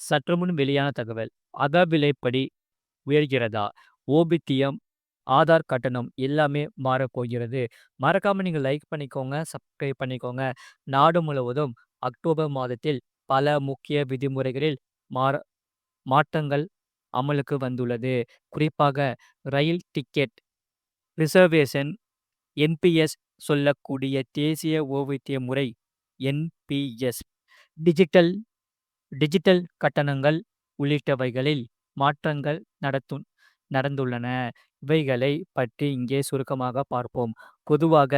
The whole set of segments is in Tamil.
சற்றுமுன் வெளியான தகவல். அகவிலைப்படி உயர்கிறதா? ஓபித்தியம் ஆதார் கட்டணம் எல்லாமே மாறப்போகிறது மறக்காமல் நீங்கள் லைக் பண்ணிக்கோங்க சப்ஸ்கிரைப் பண்ணிக்கோங்க. நாடு முழுவதும் அக்டோபர் மாதத்தில் பல முக்கிய விதிமுறைகளில் மாற மாற்றங்கள் அமலுக்கு வந்துள்ளது. குறிப்பாக ரயில் டிக்கெட் ரிசர்வேஷன் என்பிஎஸ் சொல்லக்கூடிய தேசிய ஓவியத்திய முறை என்பிஎஸ். டிஜிட்டல் டிஜிட்டல் கட்டணங்கள் உள்ளிட்டவைகளில் மாற்றங்கள் நடத்தும் நடந்துள்ளன. இவைகளை பற்றி இங்கே சுருக்கமாக பார்ப்போம். பொதுவாக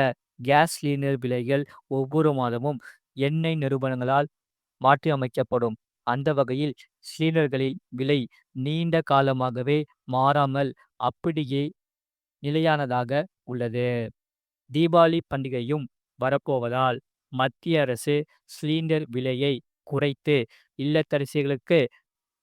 கேஸ் சிலிண்டர் விலைகள் ஒவ்வொரு மாதமும் எண்ணெய் நிறுவனங்களால் மாற்றி அமைக்கப்படும் அந்த வகையில் சிலிண்டர்களின் விலை நீண்ட காலமாகவே மாறாமல் அப்படியே நிலையானதாக உள்ளது. தீபாவளி பண்டிகையும் வரப்போவதால் மத்திய அரசு சிலிண்டர் விலையை குறைத்து இல்லத்தரசிகளுக்கு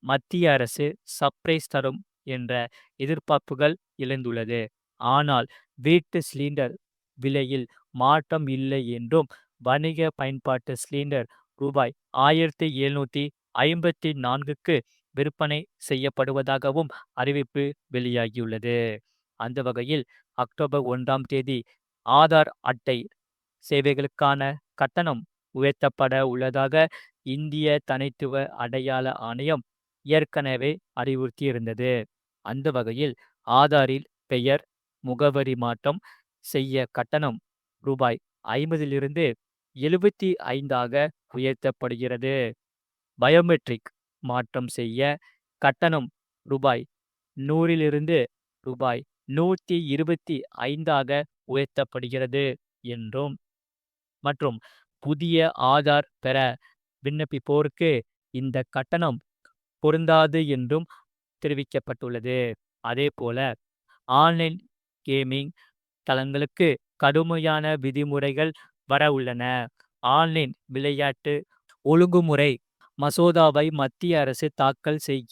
மத்திய அரசு சர்ப்ரைஸ் தரும் என்ற எதிர்பார்ப்புகள் எழுந்துள்ளது. ஆனால் வீட்டு சிலிண்டர் விலையில் மாற்றம் இல்லை என்றும் வணிக பயன்பாட்டு சிலிண்டர் ரூபாய் ஆயிரத்தி எழுநூத்தி ஐம்பத்தி நான்குக்கு விற்பனை செய்யப்படுவதாகவும் அறிவிப்பு வெளியாகியுள்ளது. அந்த வகையில் அக்டோபர் ஒன்றாம் தேதி ஆதார் அட்டை சேவைகளுக்கான கட்டணம் உயர்த்தப்பட உள்ளதாக இந்திய தனித்துவ அடையாள ஆணையம் ஏற்கனவே அறிவுறுத்தியிருந்தது. அந்த வகையில் ஆதாரில் பெயர் முகவரி மாற்றம் செய்ய கட்டணம் ரூபாய் ஐம்பதிலிருந்து எழுபத்தி ஐந்தாக உயர்த்தப்படுகிறது. பயோமெட்ரிக் மாற்றம் செய்ய கட்டணம் ரூபாய் நூறிலிருந்து ரூபாய் நூற்றி இருபத்தி ஐந்தாக உயர்த்தப்படுகிறது என்றும் மற்றும் புதிய ஆதார் பெற விண்ணப்பிப்போருக்கு இந்த கட்டணம் பொருந்தாது என்றும் தெரிவிக்கப்பட்டுள்ளது. அதே போல ஆன்லைன் கேமிங் தளங்களுக்கு கடுமையான விதிமுறைகள் வர உள்ளன. ஆன்லைன் விளையாட்டு ஒழுங்குமுறை மசோதாவை மத்திய அரசு தாக்கல் செய்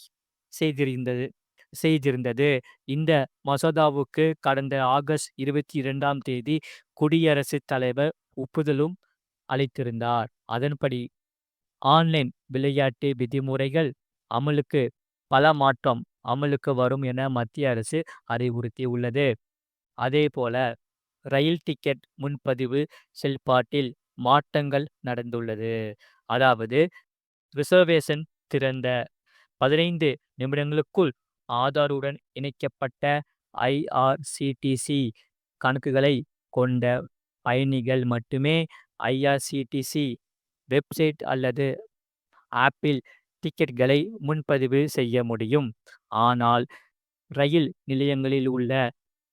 செய்திருந்தது செய்திருந்தது. இந்த மசோதாவுக்கு கடந்த ஆகஸ்ட் இருபத்தி இரண்டாம் தேதி குடியரசுத் தலைவர் ஒப்புதலும் அளித்திருந்தார். அதன்படி ஆன்லைன் விளையாட்டு விதிமுறைகள் அமலுக்கு பல மாற்றம் அமலுக்கு வரும் என மத்திய அரசு அறிவுறுத்தியுள்ளது. அதேபோல ரயில் டிக்கெட் முன்பதிவு செயல்பாட்டில் மாற்றங்கள் நடந்துள்ளது. அதாவது ரிசர்வேஷன் திறந்த பதினைந்து நிமிடங்களுக்குள் ஆதாருடன் இணைக்கப்பட்ட ஐஆர்சிடிசி கணக்குகளை கொண்ட பயணிகள் மட்டுமே ஐஆர்சிடிசி வெப்சைட் அல்லது ஆப்பில் டிக்கெட்களை முன்பதிவு செய்ய முடியும். ஆனால் ரயில் நிலையங்களில் உள்ள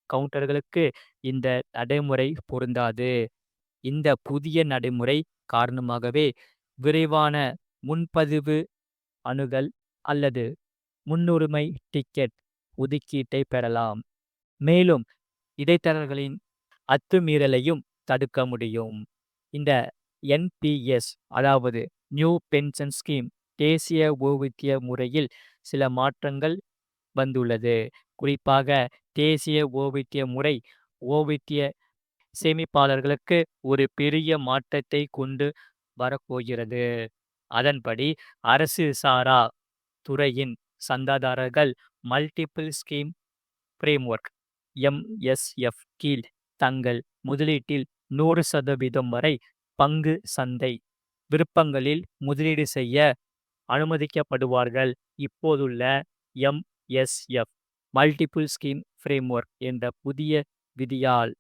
கவுண்டர்களுக்கு இந்த நடைமுறை பொருந்தாது. இந்த புதிய நடைமுறை காரணமாகவே விரைவான முன்பதிவு அணுகல் அல்லது முன்னுரிமை டிக்கெட் ஒதுக்கீட்டை பெறலாம். மேலும் இடைத்தரகர்களின் அத்துமீறலையும் தடுக்க முடியும். இந்த என்பிஎஸ் அதாவது நியூ பென்ஷன் ஸ்கீம் தேசிய ஓய்வூதிய முறையில் சில மாற்றங்கள் வந்துள்ளது. குறிப்பாக தேசிய ஓய்வூதிய முறை ஓய்வூதிய சேமிப்பாளர்களுக்கு ஒரு பெரிய மாற்றத்தை கொண்டு வரப்போகிறது. அதன்படி அரசு சாரா துறையின் சந்தாதாரர்கள் multiple scheme framework M S F கீழ் தங்கள் முதலீட்டில் நூறு சதவீதம் வரை பங்கு சந்தை விருப்பங்களில் முதலீடு செய்ய அனுமதிக்கப்படுவார்கள். இப்போதுள்ள எம்எஸ்எஃப் மல்டிபிள் ஸ்கீம் ஃப்ரேம்ஒர்க் என்ற புதிய விதியால்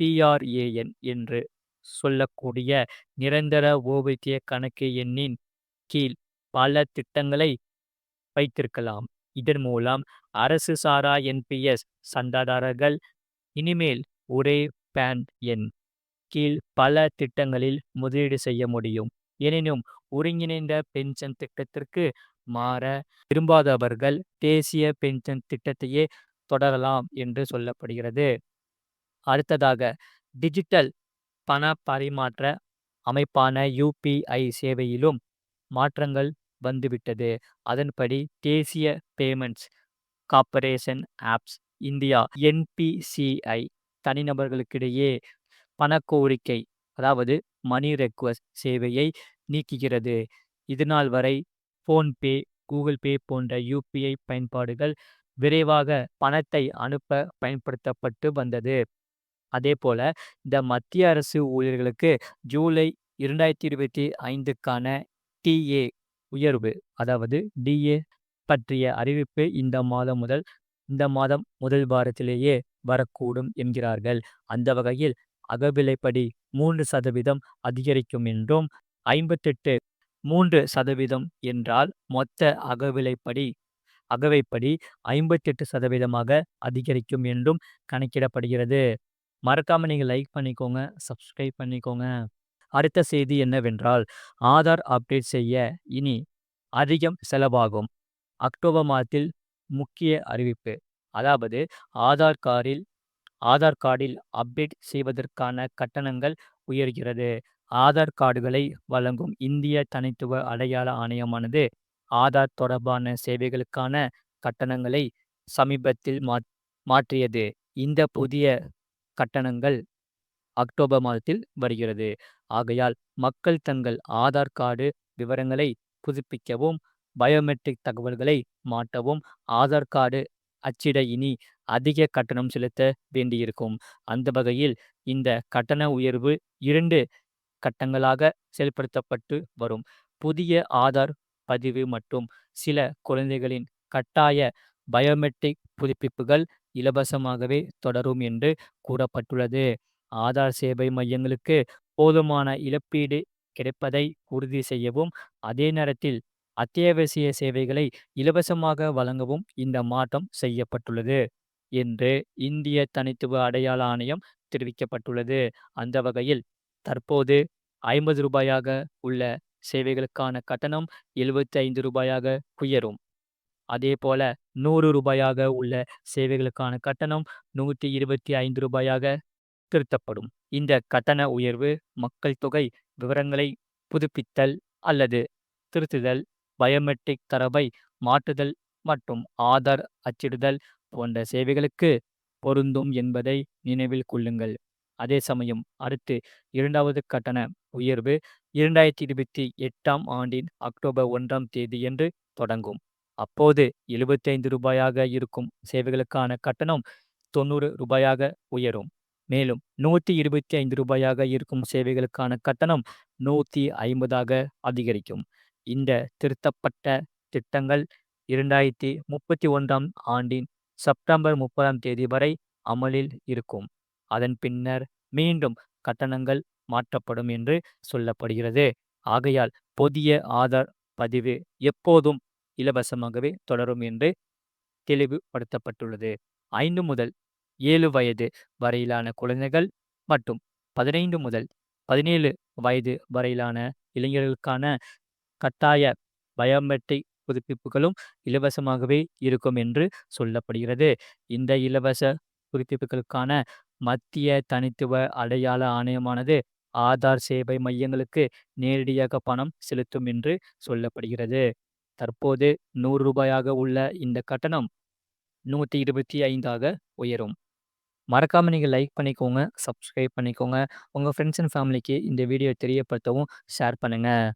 பிஆர்ஏஎன் என்று சொல்லக்கூடிய நிரந்தர ஓய்வூதிய கணக்கு எண்ணின் கீழ் பல திட்டங்களை வைத்திருக்கலாம். இதன் மூலம் அரசு சாரா என்பிஎஸ் சந்தாதாரர்கள் இனிமேல் ஒரே பேன் எண் கீழ் பல திட்டங்களில் முதலீடு செய்ய முடியும். எனினும் ஒருங்கிணைந்த பென்ஷன் திட்டத்திற்கு மாற விரும்பாதவர்கள் தேசிய பென்ஷன் திட்டத்தையே தொடரலாம் என்று சொல்லப்படுகிறது. அடுத்ததாக டிஜிட்டல் பண பரிமாற்ற அமைப்பான யூபிஐ சேவையிலும் மாற்றங்கள் வந்துவிட்டது. அதன்படி தேசிய payments corporation of India NPCI தனிநபர்களுக்கிடையே பணக்கோரிக்கை அதாவது மணி ரெக்வஸ்ட் சேவையை நீக்குகிறது இதுநாள் வரை ஃபோன்பே கூகுள் பே போன்ற யுபிஐ பயன்பாடுகள் விரைவாக பணத்தை அனுப்ப பயன்படுத்தப்பட்டு வந்தது. அதேபோல இந்த மத்திய அரசு ஊழியர்களுக்கு ஜூலை 2025க்கான டிஏ உயர்வு அதாவது டிஏ பற்றிய அறிவிப்பு இந்த மாதம் முதல் இந்த மாதம் முதல் வாரத்திலேயே வரக்கூடும் என்கிறார்கள். அந்த வகையில் அகவிலைப்படி மூன்று சதவீதம் அதிகரிக்கும் என்றும் 58 3% என்றால் மொத்த அகவிலைப்படி அகவைப்படி ஐம்பத்தெட்டு சதவீதமாக அதிகரிக்கும் என்றும் கணக்கிடப்படுகிறது. மறக்காம நீங்கள் லைக் பண்ணிக்கோங்க, சப்ஸ்கிரைப் பண்ணிக்கோங்க. அடுத்த செய்தி என்னவென்றால், ஆதார் அப்டேட் செய்ய இனி அதிகம் செலவாகும். அக்டோபர் மாதத்தில் முக்கிய அறிவிப்பு அதாவது ஆதார் காரில் ஆதார் கார்டில் அப்டேட் செய்வதற்கான கட்டணங்கள் உயர்கிறது. ஆதார் கார்டுகளை வழங்கும் இந்திய தனித்துவ அடையாள ஆணையமானது ஆதார் தொடர்பான சேவைகளுக்கான கட்டணங்களை சமீபத்தில் மாற் மாற்றியது. இந்த புதிய கட்டணங்கள் அக்டோபர் மாதத்தில் வருகிறது. ஆகையால் மக்கள் தங்கள் ஆதார் கார்டு விவரங்களை புதுப்பிக்கவும், பயோமெட்ரிக் தகவல்களை மாற்றவும் ஆதார் கார்டு அச்சிட இனி அதிக கட்டணம் செலுத்த வேண்டியிருக்கும். அந்த வகையில் இந்த கட்டண உயர்வு இரண்டு கட்டங்களாக செயல்படுத்தப்பட்டு வரும். புதிய ஆதார் பதிவு மற்றும் சில குழந்தைகளின் கட்டாய பயோமெட்ரிக் புதுப்பிப்புகள் இலவசமாகவே தொடரும் என்று கூறப்பட்டுள்ளது. ஆதார் சேவை மையங்களுக்கு போதுமான இழப்பீடு கிடைப்பதை உறுதி செய்யவும், அதே நேரத்தில் அத்தியாவசிய சேவைகளை இலவசமாக வழங்கவும் இந்த மாற்றம் செய்யப்பட்டுள்ளது என்று இந்திய தனித்துவ அடையாள ஆணையம் தெரிவிக்கப்பட்டுள்ளது. அந்த வகையில் தற்போது ஐம்பது ரூபாயாக உள்ள சேவைகளுக்கான கட்டணம் எழுபத்தி ஐந்து ரூபாயாக உயரும். அதேபோல நூறு ரூபாயாக உள்ள சேவைகளுக்கான கட்டணம் நூற்றி இருபத்தி ஐந்து ரூபாயாக திருத்தப்படும். இந்த கட்டண உயர்வு மக்கள் தொகை விவரங்களை புதுப்பித்தல் அல்லது திருத்துதல், பயோமெட்ரிக் தரவை மாற்றுதல் மற்றும் ஆதார் அச்சிடுதல் போன்ற சேவைகளுக்கு பொருந்தும் என்பதை நினைவில் கொள்ளுங்கள். அதே சமயம் அடுத்து இரண்டாவது கட்டண உயர்வு 2028ஆம் ஆண்டின் அக்டோபர் 1ஆம் தேதியன்று தொடங்கும். அப்போது எழுபத்தைந்து ரூபாயாக இருக்கும் சேவைகளுக்கான கட்டணம் தொண்ணூறு ரூபாயாக உயரும். மேலும் நூற்றி இருபத்தி ஐந்து ரூபாயாக இருக்கும் சேவைகளுக்கான கட்டணம் நூற்றி ஐம்பதாக அதிகரிக்கும். இந்த திருத்தப்பட்ட திட்டங்கள் 2031ஆம் ஆண்டின் செப்டம்பர் 30ஆம் தேதி வரை அமலில் இருக்கும். அதன் பின்னர் மீண்டும் கட்டணங்கள் மாற்றப்படும் என்று சொல்லப்படுகிறது. ஆகையால் புதிய ஆதார் பதிவு எப்போதும் இலவசமாகவே தொடரும் என்று தெளிவுபடுத்தப்பட்டுள்ளது. ஐந்து முதல் ஏழு வயது வரையிலான குழந்தைகள் மற்றும் 15 முதல் 17 வயது வரையிலான இளைஞர்களுக்கான கட்டாய பயோமெட்ரிக் புதுப்பிப்புகளும் இலவசமாகவே இருக்கும் என்று சொல்லப்படுகிறது. இந்த இலவச புதுப்பிப்புகளுக்கான மத்திய தனித்துவ அடையாள ஆணையமானது ஆதார் சேவை மையங்களுக்கு நேரடியாக பணம் செலுத்தும் என்று சொல்லப்படுகிறது. தற்போது நூறு ரூபாயாக உள்ள இந்த கட்டணம் நூற்றி இருபத்தி ஐந்தாக உயரும். மறக்காமல் நீங்கள் லைக் பண்ணிக்கோங்க, சப்ஸ்கிரைப் பண்ணிக்கோங்க. உங்கள் ஃப்ரெண்ட்ஸ் அண்ட் ஃபேமிலிக்கு இந்த வீடியோ தெரியப்படுத்தவும் ஷேர் பண்ணுங்கள்